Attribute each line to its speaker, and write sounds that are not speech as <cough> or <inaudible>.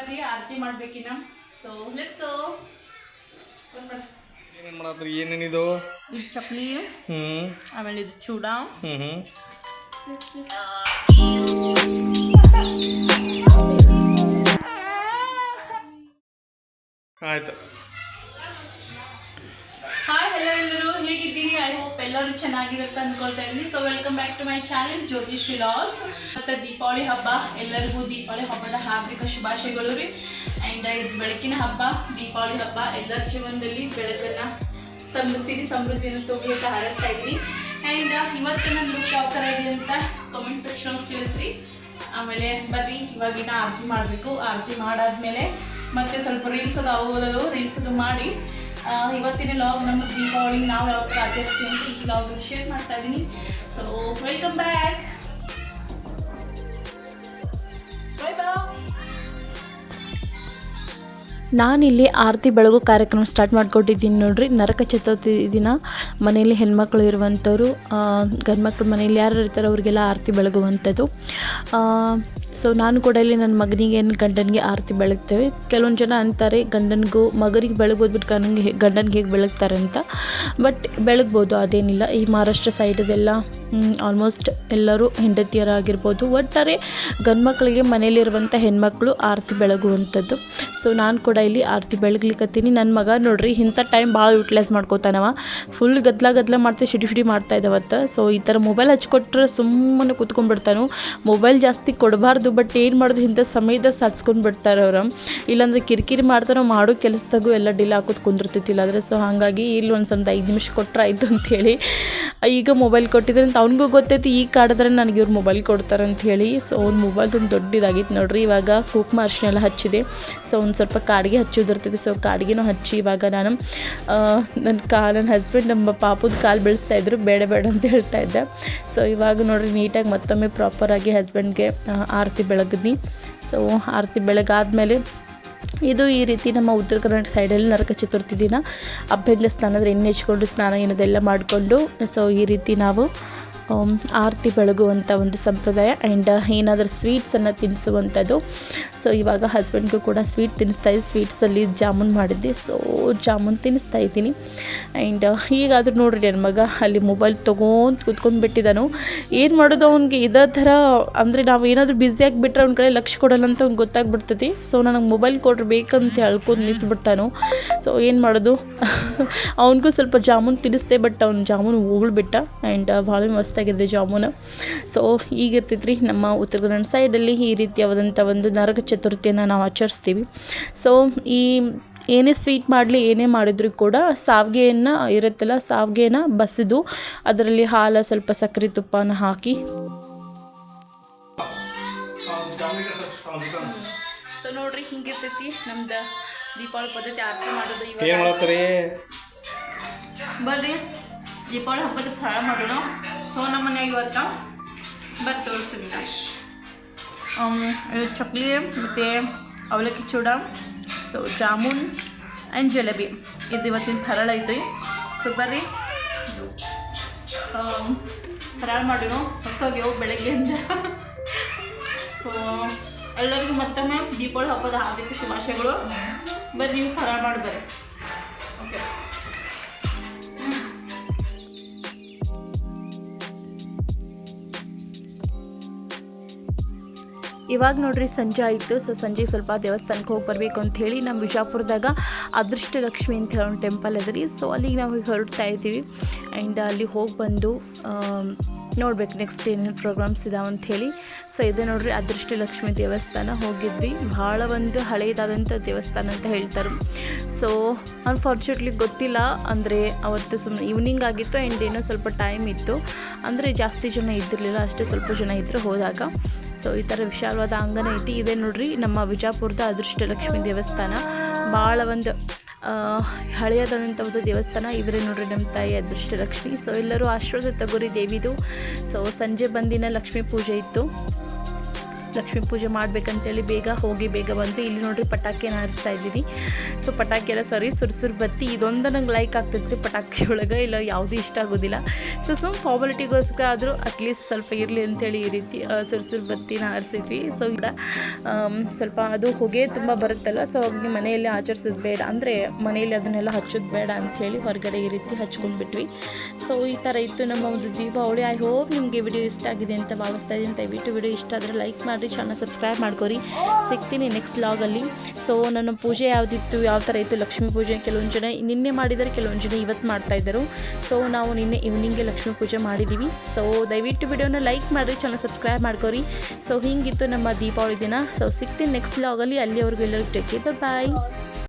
Speaker 1: ಬರ್ರಿ ಆರತಿ ಮಾಡ್ಬೇಕಿನ್ನ so let's go
Speaker 2: ಏನೇನು ಮಾಡತ್ರಿ? ಏನೇನಿದು?
Speaker 1: ಇದು ಚಪ್ಲಿ
Speaker 2: ಹ್ಮ್.
Speaker 1: ಆಮೇಲೆ ಇದು ಚೂಡ.
Speaker 2: ಹ್ಞೂ ಹ್ಞೂ ಆಯ್ತು.
Speaker 1: ಹಾಯ್ ಹಲೋ ಎಲ್ಲರೂ. ಹೇಗಿದ್ದೀನಿ ಐ ಹೋಪ್ ಎಲ್ಲರೂ ಚೆನ್ನಾಗಿರುತ್ತೆ ಅಂದ್ಕೊಳ್ತಾ ಇದ್ದೀನಿ. So welcome back to my channel Jyothishree logs ಮತ್ತು ದೀಪಾವಳಿ ಹಬ್ಬ, ಎಲ್ಲರಿಗೂ ದೀಪಾವಳಿ ಹಬ್ಬದ ಹಾರ್ದಿಕ ಶುಭಾಶಯಗಳು ರೀ. ಆ್ಯಂಡ್ ಇದು ಬೆಳಕಿನ ಹಬ್ಬ, ದೀಪಾವಳಿ ಹಬ್ಬ. ಎಲ್ಲರ ಜೀವನದಲ್ಲಿ ಬೆಳಕನ್ನು ಸಮ್ ಸಿರಿ ಸಮೃದ್ಧಿಯನ್ನು ಅಂತ ಹಾರೈಸ್ತಾ ಇದ್ದೀನಿ. ಆ್ಯಂಡ್ ಇವತ್ತಿನ ಲುಕ್ ಯಾವ ಥರ ಇದೆ ಅಂತ ಕಮೆಂಟ್ ಸೆಕ್ಷನ್ ತಿಳಿಸ್ರಿ. ಆಮೇಲೆ ಬರ್ರಿ, ಇವಾಗಿನ ಆರತಿ ಮಾಡಬೇಕು. ಆರತಿ ಮಾಡಾದ್ಮೇಲೆ ಮತ್ತೆ ಸ್ವಲ್ಪ ರೀಲ್ಸ್ ಅದು ಅವು ರೀಲ್ಸ್ ಅದು ಮಾಡಿ ಇವತ್ತಿನ ಲಾಗ್ ನಮ್ಮ ದೀಪಾವಳಿ, ನಾವು ಯಾವ ಆಚರಿಸ್ತೀವಿ ಅಂತ ಈ ಲಾಗ್ ಶೇರ್ ಮಾಡ್ತಾ ಇದ್ದೀನಿ ಸೊ ವೆಲ್ಕಮ್ ಬ್ಯಾಕ್
Speaker 3: ನಾನಿಲ್ಲಿ ಆರತಿ ಬೆಳಗು ಕಾರ್ಯಕ್ರಮ ಸ್ಟಾರ್ಟ್ ಮಾಡಿಕೊಟ್ಟಿದ್ದೀನಿ ನೋಡ್ರಿ. ನರಕ ಚತುರ್ಥಿ ದಿನ. ಮನೆಯಲ್ಲಿ ಹೆಣ್ಮಕ್ಳು ಇರುವಂಥವ್ರು ಗಂಡ್ಮಕ್ಳು ಮನೆಯಲ್ಲಿ ಯಾರು ಇರ್ತಾರೆ ಅವರಿಗೆಲ್ಲ ಆರತಿ ಬೆಳಗುವಂಥದ್ದು. ಸೊ ನಾನು ಕೂಡ ಇಲ್ಲಿ ನನ್ನ ಮಗನಿಗೆ ಏನು ಗಂಡನಿಗೆ ಆರತಿ ಬೆಳಗ್ತೇವೆ. ಕೆಲವೊಂದು ಜನ ಅಂತಾರೆ, ಗಂಡನಿಗೂ, ಮಗನಿಗೆ ಬೆಳಗ್ಬೋದು ಬಿಟ್ಟು ಗಂಡನಿಗೆ ಗಂಡನಿಗೆ ಹೇಗೆ ಬೆಳಗ್ತಾರೆ ಅಂತ. ಬಟ್ ಬೆಳಗ್ಬೋದು, ಅದೇನಿಲ್ಲ. ಈ ಮಹಾರಾಷ್ಟ್ರ ಸೈಡದೆಲ್ಲ ಆಲ್ಮೋಸ್ಟ್ ಎಲ್ಲರೂ ಹೆಂಡತಿಯರಾಗಿರ್ಬೋದು. ಒಟ್ಟಾರೆ ಗಂಡ್ಮಕ್ಳಿಗೆ ಮನೆಯಲ್ಲಿರುವಂಥ ಹೆಣ್ಮಕ್ಳು ಆರತಿ ಬೆಳಗುವಂಥದ್ದು. ಸೊ ನಾನು ಕೂಡ ಇಲ್ಲಿ ಆರತಿ ಬೆಳಗ್ಲಿಕ್ಕತ್ತೀನಿ ನನ್ನ ಮಗ ನೋಡ್ರಿ, ಇಂಥ ಟೈಮ್ ಭಾಳ ಯೂಟಿಲೈಸ್ ಮಾಡ್ಕೋತಾನವ. ಫುಲ್ ಗದ್ಲ ಗದ್ಲ ಮಾಡ್ತಾ, ಶಿಡಿ ಶಿಡಿ ಮಾಡ್ತಾ ಇದ್ದಾವತ್ತ ಸೊ ಈ ಥರ ಮೊಬೈಲ್ ಹಚ್ಕೊಟ್ರೆ ಸುಮ್ಮನೆ ಕೂತ್ಕೊಂಡ್ಬಿಡ್ತಾನು. ಮೊಬೈಲ್ ಜಾಸ್ತಿ ಕೊಡಬಾರ್ದು ಬಟ್ ಏನು ಮಾಡೋದು? ಇಂಥ ಸಮಯದ ಸಾಧಿಸ್ಕೊಂಡು ಬಿಡ್ತಾರೆ ಅವ್ರು. ಇಲ್ಲಾಂದ್ರೆ ಕಿರಿಕಿರಿ ಮಾಡ್ತಾರೋ, ಮಾಡೋ ಕೆಲಸದಾಗೂ ಎಲ್ಲ ಡಿಲ್ ಹಾಕೋದು ಕುಂದಿರ್ತೈತಿ ಆದರೆ ಸೊ ಹಾಗಾಗಿ ಇಲ್ಲಿ ಒಂದು ಸ್ವಲ್ಪ ಐದು ನಿಮಿಷ ಕೊಟ್ಟರೆ ಆಯಿತು ಅಂಥೇಳಿ ಈಗ ಮೊಬೈಲ್ ಕೊಟ್ಟಿದ್ರೆ ಅಂತ ಅವ್ನಿಗೂ ಗೊತ್ತೈತಿ ಈಗ ಕಾಡಿದ್ರೆ ನನಗೆ ಇವ್ರು ಮೊಬೈಲ್ ಕೊಡ್ತಾರೆ ಅಂತ ಹೇಳಿ. ಸೊ ಅವ್ನ ಮೊಬೈಲ್ ಒಂದು ದೊಡ್ಡದಾಗಿತ್ತು ನೋಡ್ರಿ. ಇವಾಗ ಕುಕ್ ಮಾರ್ಷನೆಲ್ಲ ಹಚ್ಚಿದೆ. ಸೊ ಒಂದು ಸ್ವಲ್ಪ ಕಾಡಿಗೆ ಹಚ್ಚೋದಿರ್ತೈತಿ ಸೊ ಕಾಡಿಗೆನೂ ಹಚ್ಚಿ ಇವಾಗ ನಾನು ನನ್ನ ಕಾ ನನ್ನ ಹಸ್ಬೆಂಡ್ ನಮ್ಮ ಪಾಪದ ಕಾಲು ಬೆಳೆಸ್ತಾ ಇದ್ರು. ಬೇಡ ಬೇಡ ಅಂತ ಹೇಳ್ತಾ ಇದ್ದೆ. ಸೊ ಇವಾಗ ನೋಡ್ರಿ ನೀಟಾಗಿ ಮತ್ತೊಮ್ಮೆ ಪ್ರಾಪರಾಗಿ ಹಸ್ಬೆಂಡ್ಗೆ ಆರತಿ ಬೆಳಗಿದ್ನಿ ಸೊ ಆರತಿ ಬೆಳಗಾದ್ಮೇಲೆ ಇದು ಈ ರೀತಿ ನಮ್ಮ ಉತ್ತರ ಕರ್ನಾಟಕ ಸೈಡಲ್ಲಿ ನರಕ ಚತುರ್ಥಿ ದಿನ. ಅಭ್ಯಂಗ ಸ್ನಾನದ ಎಣ್ಣೆ ಹಚ್ಕೊಂಡು ಸ್ನಾನ ಏನದೆಲ್ಲ ಮಾಡಿಕೊಂಡು ಸೊ ಈ ರೀತಿ ನಾವು ಆರತಿ ಬೆಳಗುವಂಥ ಒಂದು ಸಂಪ್ರದಾಯ ಆ್ಯಂಡ್ ಏನಾದರೂ ಸ್ವೀಟ್ಸನ್ನು ತಿನ್ನಿಸುವಂಥದ್ದು ಸೊ ಇವಾಗ ಹಸ್ಬೆಂಡ್ಗೂ ಕೂಡ ಸ್ವೀಟ್ ತಿನ್ನಿಸ್ತಾ ಇದ್ದೆ. ಸ್ವೀಟ್ಸಲ್ಲಿ ಜಾಮೂನ್ ಮಾಡಿದ್ದೆ. ಸೊ ಜಾಮೂನ್ ತಿನ್ನಿಸ್ತಾ ಇದ್ದೀನಿ. ಆ್ಯಂಡ್ ಈಗಾದರೂ ನೋಡ್ರಿ ನನ್ನ ಮಗ, ಅಲ್ಲಿ ಮೊಬೈಲ್ ತೊಗೊಂತ ಕೂತ್ಕೊಂಡು ಬಿಟ್ಟಿದ್ದಾನು ಏನು ಮಾಡೋದು ಅವ್ನಿಗೆ? ಇದೇ ಥರ, ಅಂದರೆ ನಾವು ಏನಾದರೂ ಬ್ಯುಸಿ ಆಗಿಬಿಟ್ರೆ ಅವ್ನ ಕಡೆ ಲಕ್ಷ ಕೊಡಲ್ಲ ಅಂತ ಅವ್ನಿಗೆ ಗೊತ್ತಾಗ್ಬಿಡ್ತೈತಿ. ಸೊ ನನಗೆ ಮೊಬೈಲ್ ಕೊಡ್ರಿ, ಬೇಕಂತ ಹೇಳ್ಕೊಂಡು ನಿಂತು ಬಿಡ್ತಾನು ಸೊ ಏನು ಮಾಡೋದು? <laughs> ಅವನಿಗೂ ಸ್ವಲ್ಪ ಜಾಮೂನ್ ತಿನ್ನಿಸ್ದೆ ಬಟ್ ಅವ್ನು ಜಾಮೂನ್ ಹೋಗ್ಬಿಟ್ಟ ಆ್ಯಂಡ್ ಭಾಳ ಮಸ್ತಾಗಿದೆ ಜಾಮೂನು. ಸೊ ಈಗಿರ್ತೈತ್ರಿ ನಮ್ಮ ಉತ್ತರ ಕನ್ನಡ ಸೈಡಲ್ಲಿ ಈ ರೀತಿಯಾದಂಥ ಒಂದು ನರಕ ಚತುರ್ಥಿಯನ್ನು ನಾವು ಆಚರಿಸ್ತೀವಿ. ಸೊ ಈ ಏನೇ ಸ್ವೀಟ್ ಮಾಡಲಿ ಏನೇ ಮಾಡಿದ್ರು ಕೂಡ ಸಾವಿಗೆಯನ್ನು ಇರುತ್ತಲ್ಲ ಸಾವಿಗೆನ ಬಸಿದು ಅದರಲ್ಲಿ ಹಾಲು ಸ್ವಲ್ಪ ಸಕ್ಕರೆ ತುಪ್ಪನ ಹಾಕಿ.
Speaker 1: ಸೊ ನೋಡ್ರಿ ಹಿಂಗಿರ್ತೈತಿ ನಮ್ದು ದೀಪಾವಳಿ ಪದ್ಧತಿ ಆರತಿ ಮಾಡೋದು ಇವಾಗ. ಬರ್ರಿ ದೀಪಾವಳಿ ಹಬ್ಬದ ಫಳ ಮಾಡೋಣ. ಸೊ ನಮ್ಮ ಮನೆಯಾಗ ಇವತ್ತು ಬರ್ರಿ ತೋರಿಸ್ತೀನಿ. ಆಮ್, ಇದು ಚಕ್ಲಿ ಮತ್ತು ಅವಲಕ್ಕಿ ಚೂಡ ಸೊ ಜಾಮೂನ್ ಆ್ಯಂಡ್ ಜಲೇಬಿ. ಇದು ಇವತ್ತಿನ ಫರಾಳ ಐತಿ ಸೊ ಬರ್ರಿ. ಫರಾಳ ಮಾಡೋಣ ಹೊಸೋಗ್ಯವು ಬೆಳಗ್ಗೆಯಿಂದ ಸೊ ಎಲ್ಲರಿಗೂ ಮತ್ತೊಮ್ಮೆ ದೀಪಾವಳಿ ಹಬ್ಬದ ಹಾರ್ದಿಕ ಶುಭಾಶಯಗಳು. ಬರ್ರಿ ನೀವು ಫರಾಳ ಮಾಡಿ ಬರ್ರಿ. ಓಕೆ
Speaker 3: ಇವಾಗ ನೋಡ್ರಿ ಸಂಜೆ ಆಯಿತು ಸೊ ಸಂಜೆ ಸ್ವಲ್ಪ ದೇವಸ್ಥಾನಕ್ಕೆ ಹೋಗಿ ಬರಬೇಕು ಅಂತ ಹೇಳಿ ನಮ್ಮ ಬಿಜಾಪುರದಾಗ ಅದೃಷ್ಟ ಲಕ್ಷ್ಮಿ ಅಂತ ಹೇಳೋ ಒಂದು ಟೆಂಪಲ್ ಅದ ರೀ ಸೊ ಅಲ್ಲಿಗೆ ನಾವು ಹೊರಡ್ತಾ ಇದ್ದೀವಿ. ಆ್ಯಂಡ್ ಅಲ್ಲಿ ಹೋಗಿ ಬಂದು ನೋಡ್ಬೇಕು. ನೆಕ್ಸ್ಟ್ ಏನೇನು ಪ್ರೋಗ್ರಾಮ್ಸ್ ಇದಾವೆ ಅಂತ ಹೇಳಿ ಸೊ ಇದೆ ನೋಡ್ರಿ ಅದೃಷ್ಟ ಲಕ್ಷ್ಮಿ ದೇವಸ್ಥಾನ ಹೋಗಿದ್ವಿ. ಭಾಳ ಒಂದು ಹಳೆಯದಾದಂಥ ದೇವಸ್ಥಾನ ಅಂತ ಹೇಳ್ತಾರೆ. ಸೊ ಅನ್ಫಾರ್ಚುನೇಟ್ಲಿ ಗೊತ್ತಿಲ್ಲ. ಅಂದರೆ ಅವತ್ತು ಸುಮ್ಮನೆ ಈವ್ನಿಂಗ್ ಆಗಿತ್ತು ಆ್ಯಂಡ್ ಏನೋ ಸ್ವಲ್ಪ ಟೈಮ್ ಇತ್ತು. ಅಂದರೆ ಜಾಸ್ತಿ ಜನ ಇದ್ದಿರಲಿಲ್ಲ, ಅಷ್ಟೇ ಸ್ವಲ್ಪ ಜನ ಇದ್ದರು ಹೋದಾಗ. ಸೊ ಈ ಥರ ವಿಶಾಲವಾದ ಅಂಗನ ಐತಿ. ಇದೆ ನೋಡ್ರಿ, ನಮ್ಮ ವಿಜಾಪುರದ ಅದೃಷ್ಟಲಕ್ಷ್ಮಿ ದೇವಸ್ಥಾನ. ಭಾಳ ಒಂದು ಹಳೆಯದಾದಂಥ ಒಂದು ದೇವಸ್ಥಾನ, ಇವರೇ ನೋಡ್ರಿ ನಮ್ಮ ತಾಯಿ ಅದೃಷ್ಟಲಕ್ಷ್ಮಿ. ಸೊ ಎಲ್ಲರೂ ಆಶೀರ್ವಾದ ತಗೋರಿ ದೇವಿದು. ಸೊ ಸಂಜೆ ಬಂದಿನ ಲಕ್ಷ್ಮೀ ಪೂಜೆ ಇತ್ತು. ಲಕ್ಷ್ಮೀ ಪೂಜೆ ಮಾಡ್ಬೇಕಂತೇಳಿ ಬೇಗ ಹೋಗಿ ಬೇಗ ಬಂದು ಇಲ್ಲಿ ನೋಡ್ರಿ ಪಟಾಕಿನ ಹಾರಿಸ್ತಾ ಇದ್ದೀನಿ ಸೊ ಪಟಾಕಿ ಎಲ್ಲ ಸರಿ ಸುರ್ಸುರ್ ಬತ್ತಿ, ಇದೊಂದು ನಂಗೆ ಲೈಕ್ ಆಗ್ತೈತ್ರಿ ಪಟಾಕಿ ಒಳಗೆ ಇಲ್ಲ, ಯಾವುದೂ ಇಷ್ಟ ಆಗೋದಿಲ್ಲ. ಸೊ ಸುಮ್ ಫಾರ್ಮಾಲಿಟಿಗೋಸ್ಕರ ಆದರೂ ಅಟ್ಲೀಸ್ಟ್ ಸ್ವಲ್ಪ ಇರಲಿ ಅಂತೇಳಿ ಈ ರೀತಿ ಸುರು ಸುರ್ಸುರ್ ಬತ್ತಿನ ಹಾರಿಸಿದ್ವಿ. ಸೊ ಕೂಡ ಸ್ವಲ್ಪ ಅದು ಹೊಗೆ ತುಂಬ ಬರುತ್ತಲ್ಲ ಸೊ ಹಾಗಾಗಿ ಮನೆಯಲ್ಲಿ ಆಚರಿಸೋದು ಬೇಡ. ಅಂದರೆ ಮನೆಯಲ್ಲಿ ಅದನ್ನೆಲ್ಲ ಹಚ್ಚೋದು ಬೇಡ ಅಂಥೇಳಿ ಹೊರಗಡೆ ಈ ರೀತಿ ಹಚ್ಕೊಂಡ್ಬಿಟ್ವಿ ಸೊ ಈ ಥರ ಇತ್ತು ನಮ್ಮ ಒಂದು ದೀಪಾವಳಿ. ಐ ಹೋಪ್ ನಿಮಗೆ ವಿಡಿಯೋ ಇಷ್ಟ ಆಗಿದೆ ಅಂತ ಭಾವಿಸ್ತಾ ಇದ್ದೀನಿ. ದಯವಿಟ್ಟು ವಿಡಿಯೋ ಇಷ್ಟ ಆದರೆ ಲೈಕ್ ಮಾಡಿರಿ ಚಾನಲ್ ಸಬ್ಸ್ಕ್ರೈಬ್ ಮಾಡ್ಕೊರಿ. ಸಿಗ್ತೀನಿ ನೆಕ್ಸ್ಟ್ ಲಾಗಲ್ಲಿ ಸೊ ನನ್ನ ಪೂಜೆ ಯಾವುದಿತ್ತು, ಯಾವ ಥರ ಇತ್ತು, ಲಕ್ಷ್ಮೀ ಪೂಜೆ ಕೆಲವೊಂದು ಜನ ನಿನ್ನೆ ಮಾಡಿದರೆ ಕೆಲವೊಂದು ಜನ ಇವತ್ತು ಮಾಡ್ತಾಯಿದ್ದರು ಸೊ ನಾವು ನಿನ್ನೆ ಈವ್ನಿಂಗ್ಗೆ ಲಕ್ಷ್ಮೀ ಪೂಜೆ ಮಾಡಿದ್ದೀವಿ ಸೊ ದಯವಿಟ್ಟು ವಿಡಿಯೋನ ಲೈಕ್ ಮಾಡಿರಿ ಚಾನಲ್ ಸಬ್ಸ್ಕ್ರೈಬ್ ಮಾಡ್ಕೊರಿ. ಸೊ ಹಿಂಗಿತ್ತು ನಮ್ಮ ದೀಪಾವಳಿ ದಿನ. ಸೊ ಸಿಗ್ತೀನಿ ನೆಕ್ಸ್ಟ್ ಲಾಗಲ್ಲಿ ಅಲ್ಲಿವರೆಗೂ ಎಲ್ಲರಿಗೂ ಟೇಕ್ ಬಾಯ್